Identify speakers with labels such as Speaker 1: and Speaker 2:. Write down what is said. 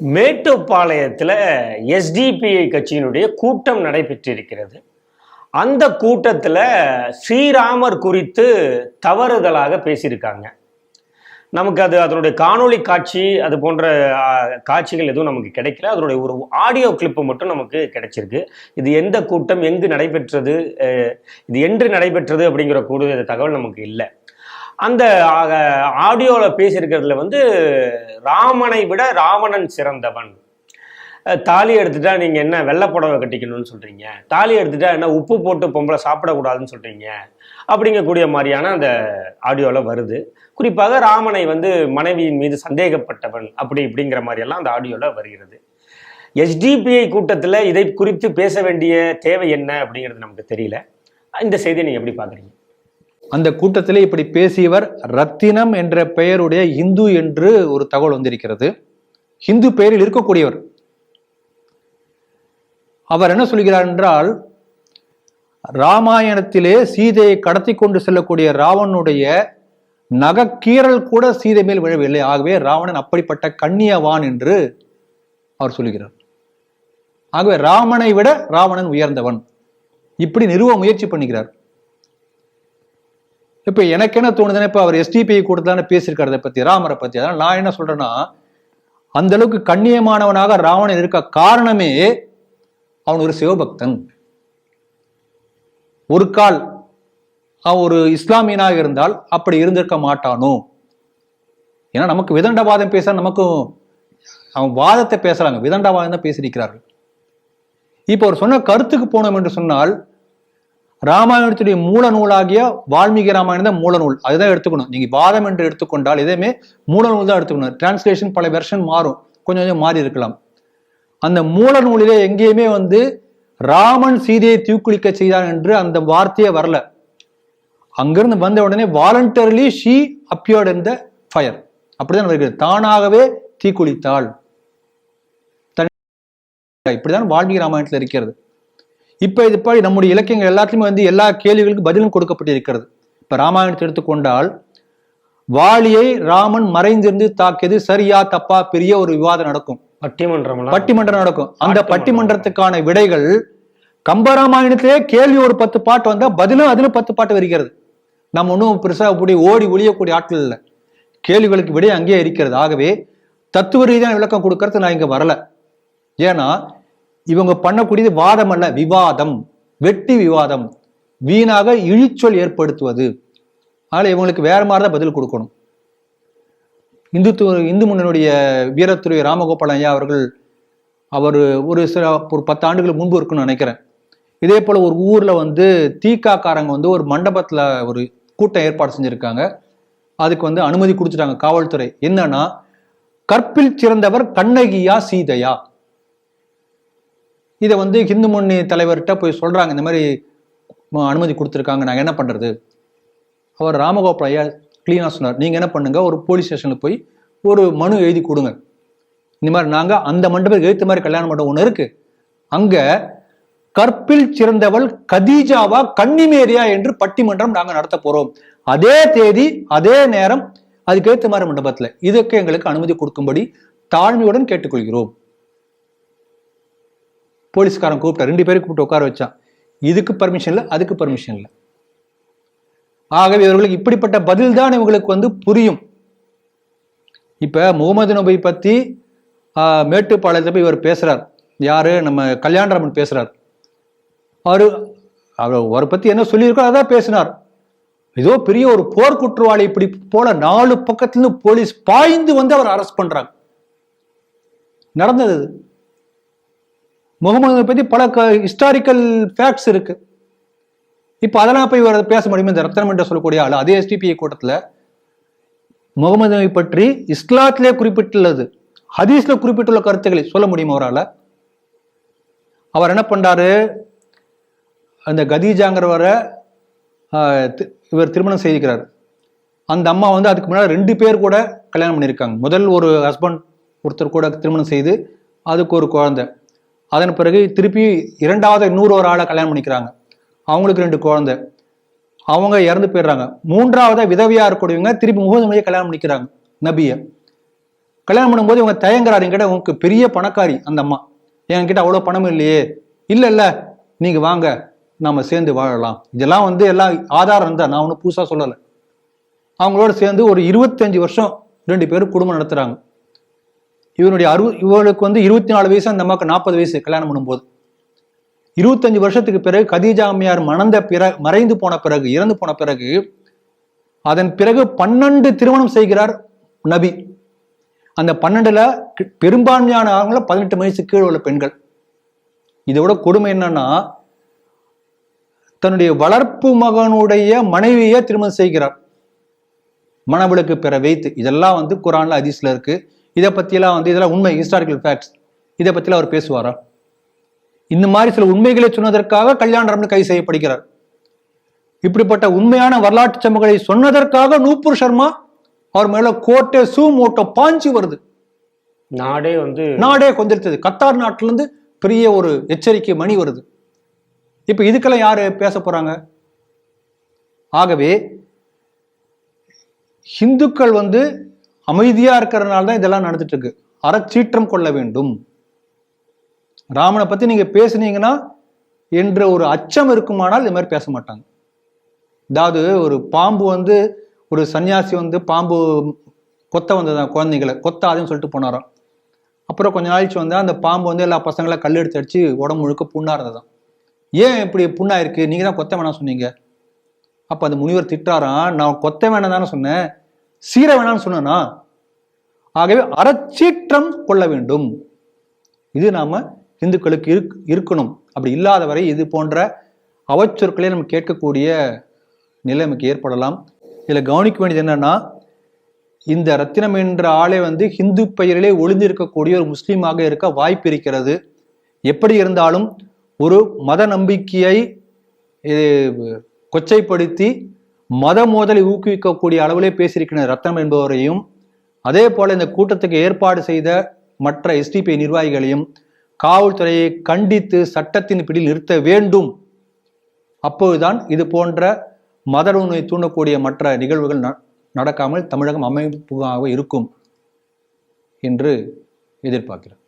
Speaker 1: மேட்டுப்பாளையத்தில் எஸ்டிபிஐ கட்சியினுடைய கூட்டம் நடைபெற்றிருக்கிறது. அந்த கூட்டத்தில் ஸ்ரீராமர் குறித்து தவறுதலாக பேசியிருக்காங்க. நமக்கு அது அதனுடைய காணொளி காட்சி அது போன்ற காட்சிகள் எதுவும் நமக்கு கிடைக்கல. அதனுடைய ஒரு ஆடியோ கிளிப்பு மட்டும் நமக்கு கிடைச்சிருக்கு. இது எந்த கூட்டம் எங்கு நடைபெற்றது இது என்று நடைபெற்றது அப்படிங்கிற கூடுதல் தகவல் நமக்கு இல்லை. அந்த ஆடியோவில் பேசியிருக்கிறதுல வந்து ராமனை விட ராவணன் சிறந்தவன். தாலி எடுத்துட்டா நீங்கள் என்ன வெள்ளை புடவை கட்டிக்கணும்னு சொல்கிறீங்க தாலி எடுத்துட்டா என்ன உப்பு போட்டு பொம்பளை சாப்பிடக்கூடாதுன்னு சொல்கிறீங்க அப்படிங்கக்கூடிய மாதிரியான அந்த ஆடியோவில் வருது. குறிப்பாக ராமனை வந்து மனைவியின் மீது சந்தேகப்பட்டவன் அப்படி இப்படிங்கிற மாதிரியெல்லாம் அந்த ஆடியோவில் வருகிறது. எஸ்டிபிஐ கூட்டத்தில் இதை குறித்து பேச வேண்டிய தேவை என்ன அப்படிங்கிறது நமக்கு தெரியல. இந்த செய்தியை நீங்கள் எப்படி பார்க்குறீங்க?
Speaker 2: அந்த கூட்டத்திலே இப்படி பேசியவர் ரத்தினம் என்ற பெயருடைய இந்து என்று ஒரு தகவல் வந்திருக்கிறது. ஹிந்து பெயரில் இருக்கக்கூடியவர். அவர் என்ன சொல்கிறார் என்றால் ராமாயணத்திலே சீதையை கடத்தி கொண்டு செல்லக்கூடிய ராவணனுடைய நகக்கீறல் கூட சீதை மேல் விழவில்லை. ஆகவே ராவணன் அப்படிப்பட்ட கண்ணியவான் என்று அவர் சொல்லுகிறார் ஆகவே ராமனை விட ராவணன் உயர்ந்தவன். இப்படி நிறுவ முயற்சி பண்ணுகிறார் இப்ப எனக்கு என்ன தோணுதுன்னா இப்ப அவர் எஸ்டிபிஐ கூட பேசியிருக்காரு பத்தி ராமரை பத்தி. அதனால நான் என்ன சொல்றேன்னா அந்த அளவுக்கு கண்ணியமானவனாக ராவணன் இருக்க காரணமே அவன் ஒரு சிவபக்தன். ஒரு கால் அவன் ஒரு இஸ்லாமியனாக இருந்தால் அப்படி இருந்திருக்க மாட்டானோ? ஏன்னா நமக்கு விதண்டவாதம் பேச நமக்கும் அவன் வாதத்தை பேசுறாங்க விதண்டவாதம் தான் பேசியிருக்கிறார்கள். இப்போ அவர் சொன்ன கருத்துக்கு போனோம் என்று சொன்னால் ராமாயணத்துடைய மூல நூலாகிய வால்மீகி ராமாயணம் தான் மூல நூல். அதுதான் எடுத்துக்கணும். நீங்க வாதம் என்று எடுத்துக்கொண்டால் எதையுமே மூல நூல் தான் எடுத்துக்கணும். டிரான்ஸ்லேஷன் பல வெர்ஷன் மாறும். கொஞ்சம் கொஞ்சம் மாறி இருக்கலாம். அந்த மூல நூலிலே எங்கேயுமே வந்து ராமன் சீதையை தூக்குளிக்க செய்தான் என்று அந்த வார்த்தையே வரல. அங்கிருந்து வந்த உடனே voluntarily she appeared in the fire அப்படிதான் வருகிறது தானாகவே தீக்குளித்தாள். இப்படிதான் வால்மீகி ராமாயணத்தில் இருக்கிறது. இப்ப இது படி நம்முடைய இலக்கியங்கள் எல்லாத்துலயுமே வந்து எல்லா கேள்விகளுக்கும் பதிலும் கொடுக்கப்பட்டிருக்கிறது. இப்ப ராமாயணத்தை எடுத்துக்கொண்டால் வாலியை ராமன் மறைந்திருந்து தாக்கியது சரியா தப்பா பெரிய ஒரு விவாதம் நடக்கும்.
Speaker 1: பட்டிமன்றம்
Speaker 2: பட்டிமன்றம் நடக்கும். அந்த. பட்டிமன்றத்துக்கான விடைகள் கம்பராமாயணத்திலே கேள்வி ஒரு பத்து பாட்டு வந்தா பதிலும் அதுல பத்து பாட்டு வருகிறது. நம்ம ஒன்றும் பெருசா இப்படி ஓடி ஒளியக்கூடிய ஆட்கள் இல்லை. கேள்விகளுக்கு விடை அங்கேயே இருக்கிறது. ஆகவே தத்துவ ரீதியான விளக்கம் கொடுக்கறது நான் இங்க வரல. ஏன்னா இவங்க பண்ணக்கூடியது வாதம் அல்ல விவாதம். வெட்டி விவாதம். வீணாக இழிச்சொல் ஏற்படுத்துவது. அதனால் இவங்களுக்கு வேற மாதிரி தான் பதில் கொடுக்கணும். இந்துத்துவ இந்து முன்னணியுடைய வீரத்துறை ராமகோபாலன் ஐயா அவர்கள் அவர் ஒரு சில ஒரு பத்து ஆண்டுகள் முன்பு இருக்குன்னு நினைக்கிறேன். இதே போல் ஒரு ஊரில் வந்து தீக்காக்காரங்க வந்து ஒரு மண்டபத்தில் ஒரு கூட்டம் ஏற்பாடு செஞ்சுருக்காங்க. அதுக்கு வந்து அனுமதி கொடுத்துட்டாங்க காவல்துறை. என்னன்னா கற்பில் சிறந்தவர் கண்ணகியா சீதையா. இதை வந்து ஹிந்து முன்னணி தலைவர்கிட்ட போய் சொல்கிறாங்க இந்த மாதிரி அனுமதி கொடுத்துருக்காங்க. நாங்கள் என்ன பண்ணுறது அவர் ராமகோபால் ஐயா க்ளீனாக சொன்னார். நீங்கள் என்ன பண்ணுங்க? ஒரு போலீஸ் ஸ்டேஷனில் போய் ஒரு மனு எழுதி கொடுங்க. இந்த மாதிரி நாங்கள் அந்த மண்டபத்துக்கு எழுத்த மாதிரி கல்யாண மண்டபம் ஒன்று இருக்குது அங்கே கற்பில் சிறந்தவள் கதீஜாவா கன்னிமேரியா என்று பட்டிமன்றம் நாங்கள் நடத்த போகிறோம் அதே தேதி அதே நேரம் அதுக்கு ஏற்ற மாதிரி மண்டபத்தில். இதுக்கு எங்களுக்கு அனுமதி கொடுக்கும்படி தாழ்மையுடன் கேட்டுக்கொள்கிறோம். போலீஸ்காரன் கூப்பிட்டா ரெண்டு பேரும் கூப்பிட்டு உட்கார வச்சான். இதுக்கு பர்மிஷன் இல்லை அதுக்கு பர்மிஷன் இல்லை. ஆகவே இவர்களுக்கு இப்படிப்பட்ட பதில் தான் இவங்களுக்கு வந்து புரியும். இப்ப முகமது நபி பத்தி ஆஹ், போய் இவர் பேசுகிறார் யாரு? நம்ம கல்யாணராமன் பேசுகிறார் அவரு அவர் அவரை பத்தி என்ன சொல்லியிருக்கோ அதான் பேசினார். ஏதோ பெரிய ஒரு போர் குற்றவாளி இப்படி போல நாலு பக்கத்துல போலீஸ் பாய்ந்து வந்து அவர் அரெஸ்ட் பண்ணுறாங்க நடந்தது முகமது பற்றி பத்தி பல ஹிஸ்டாரிக்கல் ஃபேக்ட்ஸ் இருக்கு. இப்போ அதெல்லாம் போய் இவர் பேச முடியுமா? இந்த ரத்தனம் என்று சொல்லக்கூடிய ஆள். அதே எஸ்டிபிஐ கூட்டத்தில் முகமது நபி பற்றி இஸ்லாத்திலே குறிப்பிட்டுள்ளது. ஹதீஸ்ல குறிப்பிட்டுள்ள கருத்துக்களை சொல்ல முடியுமா அவரால்? அவர் என்ன பண்ணாரு அந்த கதீஜாங்கிறவரை இவர் திருமணம் செய்திருக்கிறார். அந்த அம்மா வந்து அதுக்கு முன்னாடி ரெண்டு பேர் கூட கல்யாணம் பண்ணியிருக்காங்க. முதல் ஒரு ஹஸ்பண்ட் ஒருத்தர் கூட திருமணம் செய்து அதுக்கு ஒரு குழந்தை. அதன் பிறகு திருப்பி இரண்டாவது இன்னொரு ஒரு ஆளை கல்யாணம் பண்ணிக்கிறாங்க. அவங்களுக்கு ரெண்டு குழந்தை. அவங்க இறந்து போயிடுறாங்க. மூன்றாவதா விதவியா இருக்கக்கூடியவங்க திருப்பி முகமது நபியை கல்யாணம் பண்ணிக்கிறாங்க. நபிய. கல்யாணம் பண்ணும்போது இவங்க தயங்குறாரு. என்கிட்ட உங்களுக்கு பெரிய பணக்காரி அந்த அம்மா. என்கிட்ட அவ்வளோ பணம் இல்லையே. இல்லை இல்லை. நீங்கள் வாங்க. நம்ம சேர்ந்து வாழலாம். இதெல்லாம் வந்து எல்லாம் ஆதாரம் தான். நான் ஒன்றும் புதுசாக சொல்லலை. அவங்களோட சேர்ந்து ஒரு இருபத்தஞ்சு வருஷம் ரெண்டு பேரும் குடும்பம் நடத்துகிறாங்க இவனுடைய அறு இவளுக்கு வந்து இருபத்தி நாலு வயசு அந்த அம்மாவுக்கு நாற்பது வயசு கல்யாணம் பண்ணும்போது. இருபத்தஞ்சு வருஷத்துக்கு பிறகு கதீஜா அம்மையார் மணந்த பிற மறைந்து போன பிறகு இறந்து போன பிறகு அதன் பிறகு பன்னெண்டு திருமணம் செய்கிறார் நபி. அந்த பன்னெண்டுல கி- பெரும்பான்மையான ஆண்கள பதினெட்டு வயசு கீழே உள்ள பெண்கள். இதோட கொடுமை என்னன்னா தன்னுடைய வளர்ப்பு மகனுடைய மனைவியை திருமணம் செய்கிறார். மணவிளக்கு பிற வைத்து. இதெல்லாம் வந்து குரான்ல ஹதீஸ்ல இருக்கு. இதை பத்தியெல்லாம் வந்து இதெல்லாம் உண்மை ஹிஸ்டாரிக்கல் ஃபேக்ட்ஸ் இதை பத்திலாம் அவர் பேசுவாரா? இந்த மாதிரி சில உண்மைகளை சொன்னதற்காக கல்யாணம் கை செய்யப்படுகிறார். இப்படிப்பட்ட உண்மையான வரலாற்று சம்பவங்களை சொன்னதற்காக நூப்பூர் சர்மா அவர் மேல கோட்டை சூ மூட்டை பாஞ்சு வருது.
Speaker 1: நாடே வந்து
Speaker 2: நாடே கொந்தளித்தது. கத்தார் நாட்டுல இருந்து பெரிய ஒரு எச்சரிக்கை மணி வருது. இப்ப இதுக்கெல்லாம் யாரு பேச போறாங்க? ஆகவே இந்துக்கள் வந்து அமைதியா இருக்கிறதுனால தான் இதெல்லாம் நடந்துட்டு இருக்கு அறச்சீற்றம் கொள்ள வேண்டும். ராமனை பத்தி நீங்க பேசுனீங்கன்னா என்ற ஒரு அச்சம் இருக்குமானால் இது மாதிரி பேச மாட்டாங்க. அதாவது ஒரு பாம்பு வந்து ஒரு சன்னியாசி வந்து பாம்பு கொத்த வந்ததான் குழந்தைங்களை கொத்தாதுன்னு சொல்லிட்டு போனாராம். அப்புறம் கொஞ்ச நாளைக்கு வந்தால் அந்த பாம்பு வந்து எல்லா பசங்களாம் கல் எடுத்து அடிச்சு உடம்பு முழுக்க புண்ணாக இருந்ததான் ஏன் இப்படி புண்ணாயிருக்கு? நீங்கள் தான் கொத்த வேணாம் சொன்னீங்க. அப்போ அந்த முனிவர் திட்டாராம் நான் கொத்த வேணாம் தானே சொன்னேன். சீர வேணாம்னு சொன்னேனா? ஆகவே அறச்சீற்றம் கொள்ள வேண்டும். இது நாம இந்துக்களுக்கு இருக் இருக்கணும். அப்படி இல்லாத வரை இது போன்ற அவச்சொற்களை நம்ம கேட்கக்கூடிய நிலை நமக்கு ஏற்படலாம். இதில் கவனிக்க வேண்டியது என்னன்னா இந்த ரத்தினம் என்ற ஆளே வந்து ஹிந்து பெயரிலே ஒளிந்திருக்கக்கூடிய ஒரு முஸ்லீமாக இருக்க வாய்ப்பு இருக்கிறது. எப்படி இருந்தாலும் ஒரு மத நம்பிக்கையை கொச்சைப்படுத்தி மத மோதலை ஊக்குவிக்கக்கூடிய அளவிலே பேசியிருக்கிற ரத்னம் என்பவரையும் அதே போல இந்த கூட்டத்துக்கு ஏற்பாடு செய்த மற்ற எஸ்டிபி நிர்வாகிகளையும் காவல்துறையை கண்டித்து சட்டத்தின் பிடியில் நிறுத்த வேண்டும். அப்போதுதான் இது போன்ற மத உணவை தூண்டக்கூடிய மற்ற நிகழ்வுகள் ந- நடக்காமல் தமிழகம் அமைப்புவாக இருக்கும் என்று எதிர்பார்க்கிறேன்